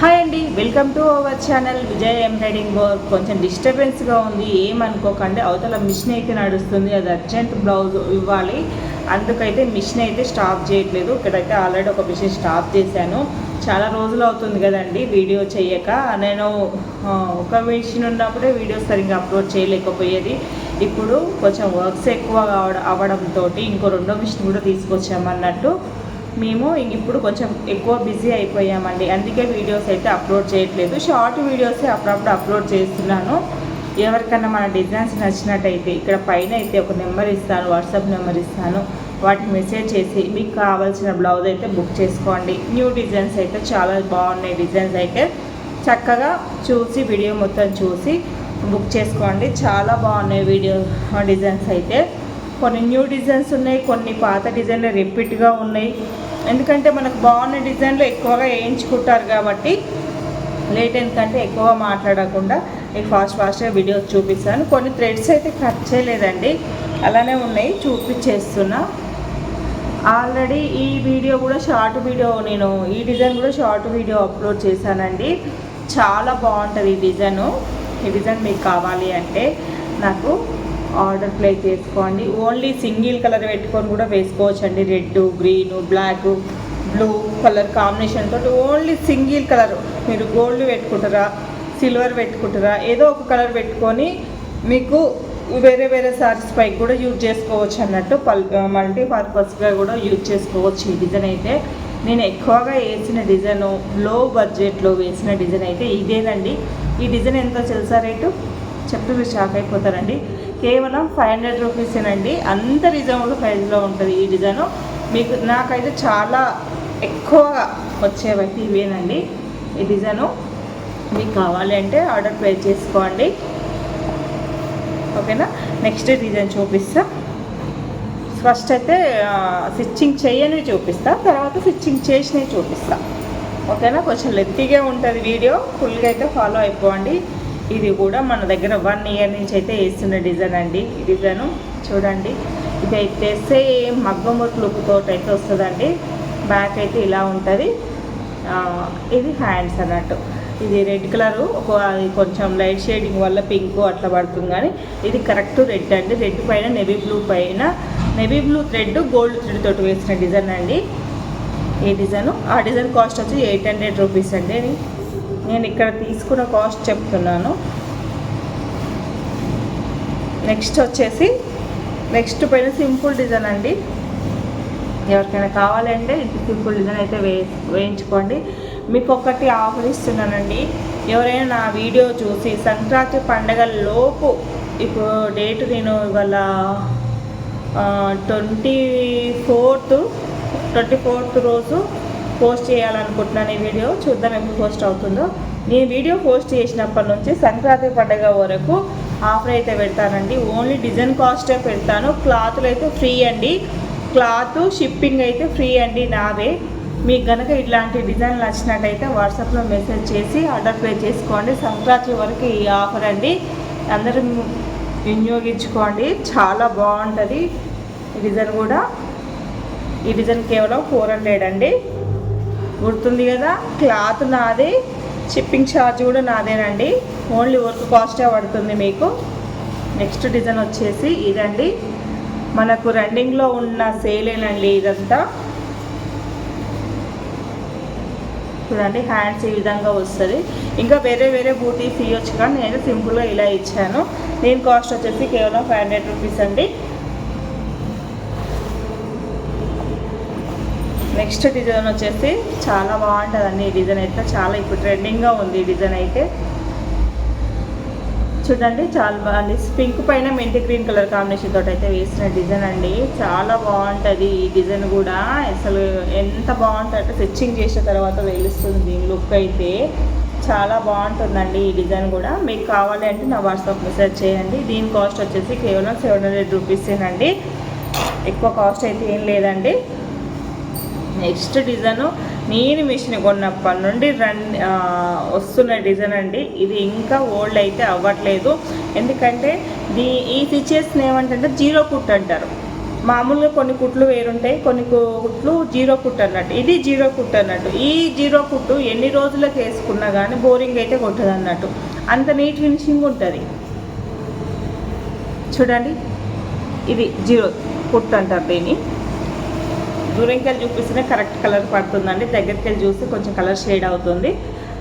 Hi అండి welcome to our channel. Vijay embroidering work కొంచెం డిస్టర్బెన్స్గా ఉంది ఏమనుకోకండి అవతల మిషన్ అయితే నడుస్తుంది అది అర్జెంట్ బ్లౌజ్ ఇవ్వాలి. అందుకైతే మిషన్ అయితే స్టాప్ చేయట్లేదు. ఇక్కడైతే ఆల్రెడీ ఒక మిషన్ స్టాప్ చేశాను. చాలా రోజులు అవుతుంది కదండి వీడియో చేయక. నేను ఒక మిషన్ ఉన్నప్పుడే వీడియో సరిగ్గా అప్లోడ్ చేయలేకపోయేది. ఇప్పుడు కొంచెం వర్క్స్ ఎక్కువ అవడంతో ఇంకో రెండో మిషన్ కూడా తీసుకొచ్చామన్నట్టు. మేము ఇప్పుడు కొంచెం ఎక్కువ బిజీ అయిపోయామండి. అందుకే వీడియోస్ అయితే అప్లోడ్ చేయట్లేదు. షార్ట్ వీడియోసే అప్పుడప్పుడు అప్లోడ్ చేస్తున్నాను. ఎవరికన్నా మన డిజైన్స్ నచ్చినట్టయితే ఇక్కడ పైన అయితే ఒక నెంబర్ ఇస్తాను వాట్సాప్ నెంబర్ ఇస్తాను. వాటిని మెసేజ్ చేసి మీకు కావాల్సిన బ్లౌజ్ అయితే బుక్ చేసుకోండి. న్యూ డిజైన్స్ అయితే చాలా బాగున్నాయి. డిజైన్స్ అయితే చక్కగా చూసి వీడియో మొత్తం చూసి బుక్ చేసుకోండి. చాలా బాగున్నాయి వీడియో డిజైన్స్ అయితే. కొన్ని న్యూ డిజైన్స్ ఉన్నాయి కొన్ని పాత డిజైన్లు రిపీట్గా ఉన్నాయి. ఎందుకంటే మనకు బాగున్న డిజైన్లు ఎక్కువగా వేయించుకుంటారు కాబట్టి లేట్ ఎందుకంటే ఎక్కువ మాట్లాడకుండా నేను ఫాస్ట్ ఫాస్ట్గా వీడియోస్ చూపిస్తాను. కొన్ని థ్రెడ్స్ అయితే కట్ చేయలేదండి. అలానే ఉన్నాయి చూపించేస్తున్నా. ఆల్రెడీ ఈ వీడియో కూడా షార్ట్ వీడియో నేను ఈ డిజైన్ కూడా షార్ట్ వీడియో అప్లోడ్ చేశానండి. చాలా బాగుంటుంది ఈ డిజైను. ఈ డిజైన్ మీకు కావాలి అంటే నాకు ఆర్డర్ ప్లేస్ చేసుకోండి. ఓన్లీ సింగిల్ కలర్ పెట్టుకొని కూడా వేసుకోవచ్చు అండి red green black blue colour combination తోటి ఓన్లీ సింగిల్ కలర్ మీరు గోల్డ్ పెట్టుకుంటారా సిల్వర్ పెట్టుకుంటారా ఏదో ఒక కలర్ పెట్టుకొని మీకు వేరే వేరే సారీస్ పైకి కూడా యూజ్ చేసుకోవచ్చు అన్నట్టు పల్ మల్టీ పర్పస్గా కూడా యూజ్ చేసుకోవచ్చు ఈ డిజైన్ అయితే. నేను ఎక్కువగా వేసిన డిజైన్లో బడ్జెట్లో వేసిన డిజైన్ అయితే ఇదేనండి. ఈ డిజైన్ ఎంత తెలుసా రేటు? చెప్తే మీరు షాక్ అయిపోతారండి. కేవలం ఫైవ్ హండ్రెడ్ రూపీసేనండి. అంత రీజనబుల్ ప్రైస్లో ఉంటుంది ఈ డిజైను. మీకు నాకైతే చాలా ఎక్కువగా వచ్చేవైతే ఇవేనండి ఈ డిజైను. మీకు కావాలి అంటే ఆర్డర్ ప్లేస్ చేసుకోండి. ఓకేనా? నెక్స్ట్ డిజైన్ చూపిస్తా. ఫస్ట్ అయితే స్టిచ్చింగ్ చేయనివి చూపిస్తా. తర్వాత స్టిచ్చింగ్ చేసినవి చూపిస్తా. ఓకేనా? కొంచెం లెత్తిగా ఉంటుంది వీడియో. ఫుల్గా అయితే ఫాలో అయిపోండి. ఇది కూడా మన దగ్గర వన్ ఇయర్ నుంచి అయితే వేస్తున్న డిజైన్ అండి. ఈ డిజైన్ చూడండి. ఇదైతే అయితే సేమ్ మగ్గమొట్ లుక్ తోటి అయితే వస్తుందండి. బ్యాక్ అయితే ఇలా ఉంటుంది. ఇది హ్యాండ్స్ అన్నట్టు. ఇది రెడ్ కలరు ఒక కొంచెం లైట్ షేడింగ్ వల్ల పింక్ అట్లా పడుతుంది కానీ ఇది కరెక్ట్ రెడ్ అండి. రెడ్ పైన నెవీ బ్లూ పైన navy blue thread gold thread తోటి వేసిన డిజైన్ అండి. ఈ డిజైన్ ఆ డిజైన్ కాస్ట్ వచ్చి ఎయిట్ హండ్రెడ్ రూపీస్ అండి. నేను ఇక్కడ తీసుకున్న కాస్ట్ చెప్తున్నాను. నెక్స్ట్ వచ్చేసి నెక్స్ట్ పైన సింపుల్ డిజైన్ అండి. ఎవరికైనా కావాలంటే ఇది సింపుల్ డిజైన్ అయితే వే వేయించుకోండి. మీకు ఒకటి ఆఫర్ ఇస్తున్నానండి. ఎవరైనా నా వీడియో చూసి సంక్రాంతి పండగ లోపు ఇప్పుడు డేట్ నేను ఇవాళ ట్వంటీ ఫోర్త్ ట్వంటీ ఫోర్త్ రోజు పోస్ట్ చేయాలనుకుంటున్నాను ఈ వీడియో. చూద్దాం ఎప్పుడు పోస్ట్ అవుతుందో. నేను వీడియో పోస్ట్ చేసినప్పటి నుంచి సంక్రాంతి పండగ వరకు ఆఫర్ అయితే పెడతానండి. ఓన్లీ డిజైన్ కాస్టే పెడతాను. క్లాత్లు అయితే ఫ్రీ అండి. క్లాత్ షిప్పింగ్ అయితే ఫ్రీ అండి నాదే మీకు గనక ఇట్లాంటి డిజైన్ నచ్చినట్టయితే వాట్సాప్లో మెసేజ్ చేసి ఆర్డర్ ప్లేస్ చేసుకోండి. సంక్రాంతి వరకు ఈ ఆఫర్ అండి. అందరూ వినియోగించుకోండి. చాలా బాగుంటుంది ఈ డిజైన్ కూడా. ఈ డిజైన్ కేవలం ఫోర్ హండ్రెడ్ అండి. గుర్తుంది కదా? క్లాత్ నాది షిప్పింగ్ ఛార్జ్ కూడా నాదేనండి. ఓన్లీ వర్క్ కాస్టే పడుతుంది మీకు. నెక్స్ట్ డిజైన్ వచ్చేసి ఇదండి. మనకు రన్నింగ్లో ఉన్న సేలేనండి ఇదంతా. చూడండి హ్యాండ్స్ ఈ విధంగా వస్తుంది. ఇంకా వేరే వేరే బూటీస్ వచ్చి కానీ నేను సింపుల్గా ఇలా ఇచ్చాను. దీని కాస్ట్ వచ్చేసి కేవలం ఫైవ్ హండ్రెడ్ రూపీస్ అండి. నెక్స్ట్ డిజైన్ వచ్చేసి చాలా బాగుంటుందండి. ఈ డిజైన్ అయితే చాలా ఇప్పుడు ట్రెండింగ్గా ఉంది ఈ డిజైన్ అయితే. చూడండి చాలా బాగుంది పింక్ పైన మెంటి గ్రీన్ కలర్ కాంబినేషన్ తోటి అయితే వేసిన డిజైన్ అండి. చాలా బాగుంటుంది ఈ డిజైన్ కూడా. అసలు ఎంత బాగుంటుంది అంటే స్టిచ్చింగ్ చేసిన తర్వాత తెలుస్తుంది లుక్ అయితే. చాలా బాగుంటుందండి ఈ డిజైన్ కూడా. మీకు కావాలి అంటే నా వాట్సాప్ మెసేజ్ చేయండి. దీని కాస్ట్ వచ్చేసి కేవలం సెవెన్ హండ్రెడ్ రూపీసేనండి. ఎక్కువ కాస్ట్ అయితే ఏం లేదండి. నెక్స్ట్ డిజైన్ నేను మిషన్ కొన్నప్పటి నుండి రన్ వస్తున్న డిజైన్ అండి. ఇది ఇంకా ఓల్డ్ అయితే అవ్వట్లేదు. ఎందుకంటే దీ ఈ స్టిచెస్ని ఏమంటే జీరో కుట్ అంటారు. మామూలుగా కొన్ని కుట్లు వేరుంటాయి కొన్ని కుట్లు జీరో కుట్ అన్నట్టు. ఇది జీరో కుట్ అన్నట్టు. ఈ జీరో కుట్టు ఎన్ని రోజులకు వేసుకున్నా కానీ బోరింగ్ అయితే కొట్టదు అన్నట్టు. అంత నీట్ ఫినిషింగ్ ఉంటుంది. చూడండి. ఇది జీరో కుట్ అంటారు దీన్ని. దూరంకి వెళ్ళి చూపిస్తేనే కరెక్ట్ కలర్ పడుతుందండి. దగ్గరికి వెళ్ళి చూస్తే కొంచెం కలర్ షేడ్ అవుతుంది.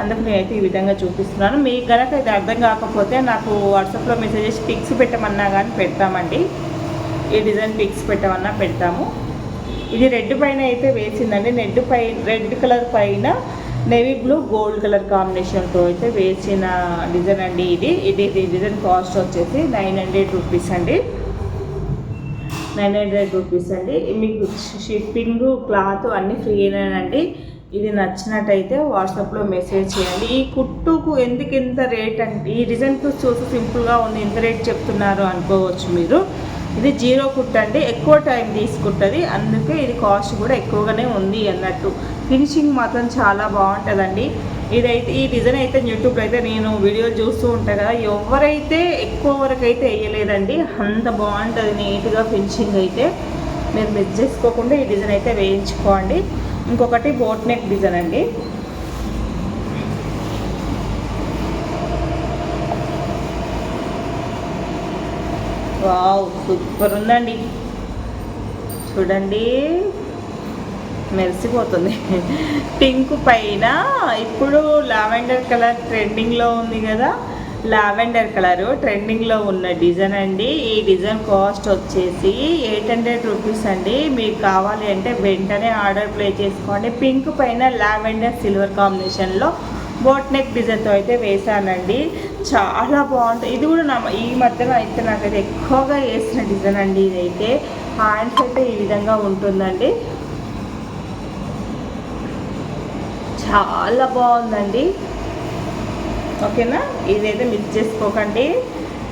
అందుకు నేనైతే ఈ విధంగా చూపిస్తున్నాను. మీకు కనుక ఇది అర్థం కాకపోతే నాకు వాట్సాప్లో మెసేజ్ చేసి పిక్స్ పెట్టమన్నా కానీ పెడతామండి. ఈ డిజైన్ పిక్స్ పెట్టమన్నా పెడతాము. ఇది రెడ్ పైన అయితే వేసిందండి. రెడ్ పై రెడ్ కలర్ పైన నేవీ బ్లూ గోల్డ్ కలర్ కాంబినేషన్తో అయితే వేసిన డిజైన్ అండి ఇది. ఇది ఇది డిజైన్ కాస్ట్ వచ్చేసి నైన్ హండ్రెడ్ రూపీస్ అండి. నైన్ హండ్రెడ్ రూపీస్ అండి. మీకు షిప్పింగ్ క్లాత్ అన్నీ ఫ్రీనేనండి ఇది నచ్చినట్టయితే వాట్సాప్లో మెసేజ్ చేయండి. ఈ కుట్టుకు ఎందుకు ఇంత రేట్ అంటే ఈ డిజైన్కు చూసి సింపుల్గా ఉంది. ఇంత రేట్ చెప్తున్నారు అనుకోవచ్చు మీరు. ఇది జీరో కుట్ అండి. ఎక్కువ టైం తీసుకుంటుంది. అందుకే ఇది కాస్ట్ కూడా ఎక్కువగానే ఉంది అన్నట్టు. ఫినిషింగ్ మాత్రం చాలా బాగుంటుందండి. ఇదైతే ఈ డిజైన్ అయితే యూట్యూబ్లో అయితే నేను వీడియో చూస్తూ ఉంటాను కదా ఎవరైతే ఎక్కువ వరకు అయితే వేయలేదండి అంత బాగుంటుంది నీట్గా ఫినిషింగ్ అయితే. మీరు మిస్ చేసుకోకుండా ఈ డిజైన్ అయితే వేయించుకోండి. ఇంకొకటి బోట్ నెక్ డిజైన్ అండి. వావ్ సూపర్ ఉందండి. చూడండి. మెరిసిపోతుంది. పింక్ పైన ఇప్పుడు లావెండర్ కలర్ ట్రెండింగ్లో ఉంది కదా. లావెండర్ కలర్ ట్రెండింగ్లో ఉన్న డిజైన్ అండి. ఈ డిజైన్ కాస్ట్ వచ్చేసి ఎయిట్ హండ్రెడ్ రూపీస్ అండి. మీకు కావాలి అంటే వెంటనే ఆర్డర్ ప్లే చేసుకోండి. పింక్ పైన లావెండర్ సిల్వర్ కాంబినేషన్లో బోట్ నెక్ డిజైన్తో అయితే వేసానండి చాలా బాగుంటుంది ఇది కూడా నా ఈ మధ్యన అయితే నాకైతే ఎక్కువగా వేసిన డిజైన్ అండి ఇదైతే. హ్యాండ్స్ అయితే ఈ విధంగా ఉంటుందండి. చాలా బాగుందండి. ఓకేనా? ఇదైతే మిస్ చేసుకోకండి.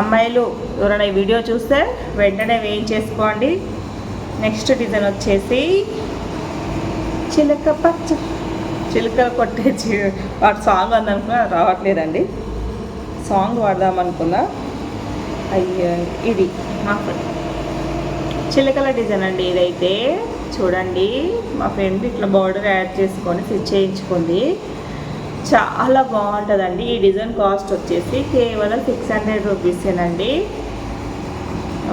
అమ్మాయిలు ఎవరైనా ఈ వీడియో చూస్తే వెంటనే వేయించేసుకోండి. నెక్స్ట్ డిజైన్ వచ్చేసి చిలక పచ్చ. చిలకలు కొట్టే వాటి వాడు సాంగ్ అందనుకున్నా రావట్లేదండి. సాంగ్ వాడదాం అనుకున్నా. అయ్యో ఇది మా చిలకల డిజైన్ అండి ఇదైతే. చూడండి మా ఫ్రెండ్ ఇట్లా బార్డర్ యాడ్ చేసుకొని స్టిచ్ చేయించుకుంది. చాలా బాగుంటుందండి. ఈ డిజైన్ కాస్ట్ వచ్చేసి కేవలం సిక్స్ హండ్రెడ్ రూపీసేనండి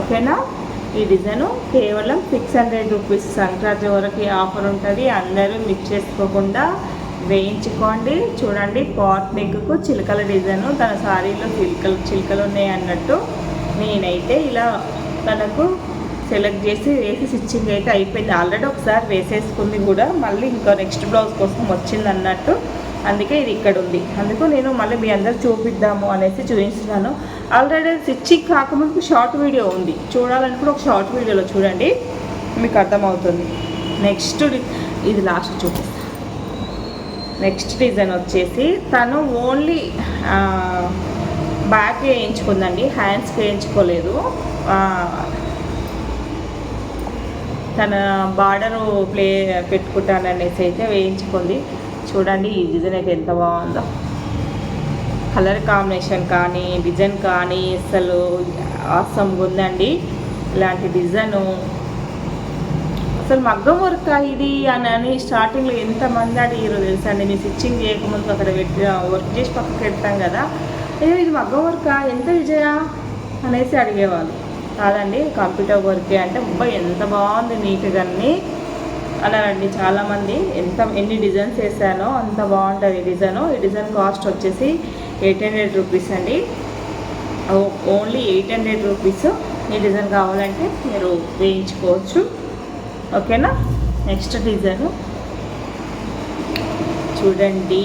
ఓకేనా ఈ డిజైన్ కేవలం సిక్స్ హండ్రెడ్ రూపీస్ సంక్రాంతి వరకు ఆఫర్ ఉంటుంది. అందరూ మిక్స్ చేసుకోకుండా వేయించుకోండి. చూడండి పాట్ నెక్కు చిలకల డిజైన్ తన సారీలో చిలకలు చిలకలు ఉన్నాయి అన్నట్టు. నేనైతే ఇలా తనకు సెలెక్ట్ చేసి వేసి స్టిచ్చింగ్ అయితే అయిపోయింది. ఆల్రెడీ ఒకసారి వేసేసుకుంది కూడా. మళ్ళీ ఇంకా నెక్స్ట్ బ్లౌజ్ కోసం వచ్చింది అన్నట్టు. అందుకే ఇది ఇక్కడ ఉంది. అందుకు నేను మళ్ళీ మీ అందరు చూపిద్దాము అనేసి చూపిస్తున్నాను. ఆల్రెడీ స్టిచ్చింగ్ కాకముందు షార్ట్ వీడియో ఉంది. చూడాలనుకుంటే ఒక షార్ట్ వీడియోలో చూడండి. మీకు అర్థమవుతుంది. నెక్స్ట్ డి- ఇది లాస్ట్ చూపిస్తాను నెక్స్ట్ డిజైన్ వచ్చేసి తను ఓన్లీ బ్యాక్ వేయించుకుందండి. హ్యాండ్స్ వేయించుకోలేదు. తన బార్డరు ప్లే పెట్టుకుంటాననేసి అయితే వేయించుకుంది. చూడండి ఈ డిజైన్ అయితే ఎంత బాగుందో. కలర్ కాంబినేషన్ కానీ డిజైన్ కానీ అసలు ఆసంగా ఉందండి. ఇలాంటి డిజైను. అసలు మగ్గం వర్క్ ఇది అని అని స్టార్టింగ్లో ఎంతమంది అడిగారు తెలుసా అండి. నేను స్టిచ్చింగ్ చేయకముందు అక్కడ పెట్టి వర్క్ చేసి పక్కకి పెడతాం కదా. అయ్యో ఇది మగ్గం వర్కా? ఎంత విజయ? అనేసి అడిగేవాళ్ళు. కాదండి కంప్యూటర్ వర్కే అంటే అబ్బా ఎంత బాగుంది నీట్గా అన్ని అన్నారండి చాలామంది. ఎంత ఎన్ని డిజైన్స్ వేసానో అంత బాగుంటుంది ఈ డిజైన్. ఈ డిజైన్ కాస్ట్ వచ్చేసి ఎయిట్ హండ్రెడ్ రూపీస్ అండి. Only eight hundred rupees. ఈ డిజైన్ కావాలంటే మీరు వేయించుకోవచ్చు. ఓకేనా? Next design. చూడండి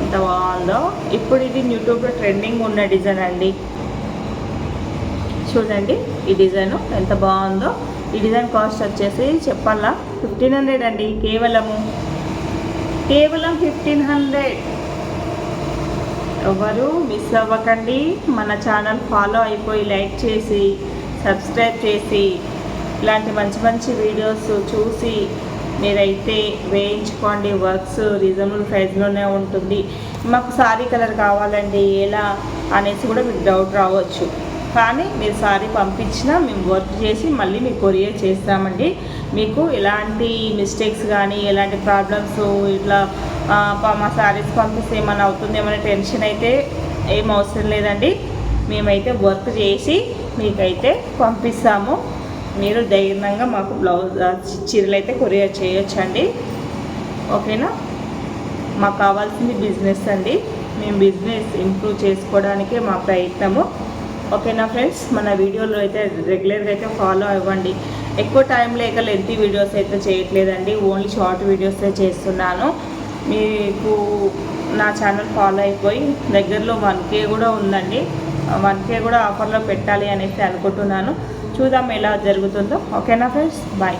ఎంత బాగుందో. ఇప్పుడు ఇది యూట్యూబ్లో ట్రెండింగ్ ఉన్న డిజైన్ అండి. చూడండి ఈ డిజైన్ ఎంత బాగుందో. ఈ డిజైన్ కాస్ట్ వచ్చేసి చెప్పాలా? ఫిఫ్టీన్ హండ్రెడ్ అండి కేవలము. కేవలం ఫిఫ్టీన్ హండ్రెడ్ ఎవరు మిస్ అవ్వకండి. మన ఛానల్ ఫాలో అయిపోయి లైక్ చేసి సబ్స్క్రైబ్ చేసి ఇలాంటి మంచి మంచి వీడియోస్ చూసి మీరైతే వేయించుకోండి. వర్క్స్ రీజనబుల్ ప్రైస్లోనే ఉంటుంది. మాకు సారీ కలర్ కావాలండి. ఎలా అనేసి కూడా మీకు డౌట్ రావచ్చు. కానీ మీరు సారీ పంపించినా మేము వర్క్ చేసి మళ్ళీ మీకు కొరియర్ చేస్తామండి. మీకు ఎలాంటి మిస్టేక్స్ కానీ ఎలాంటి ప్రాబ్లమ్స్ ఇట్లా మా శారీస్ పంపిస్తే ఏమైనా అవుతుందేమనే టెన్షన్ అయితే ఏం అవసరం లేదండి. మేమైతే వర్క్ చేసి మీకైతే పంపిస్తాము. మీరు ధైర్యంగా మాకు బ్లౌజ్ చీరలు అయితే కొరియర్ చేయొచ్చండి. ఓకేనా? మాకు కావాల్సింది బిజినెస్ అండి. మేము బిజినెస్ ఇంప్రూవ్ చేసుకోవడానికే మా ప్రయత్నము. ఓకేనా ఫ్రెండ్స్? మన వీడియోలో అయితే రెగ్యులర్గా అయితే ఫాలో అవ్వండి. ఎక్కువ టైం లేక లెంతీ వీడియోస్ అయితే చేయట్లేదండి. ఓన్లీ షార్ట్ వీడియోసే చేస్తున్నాను. మీకు నా ఛానల్ ఫాలో అయిపోయి దగ్గరలో వన్ కే కూడా ఉందండి. వన్ కే కూడా ఆఫర్లో పెట్టాలి అనేసి అనుకుంటున్నాను. చూద్దాం ఎలా జరుగుతుందో. ఓకేనా ఫ్రెండ్స్? బాయ్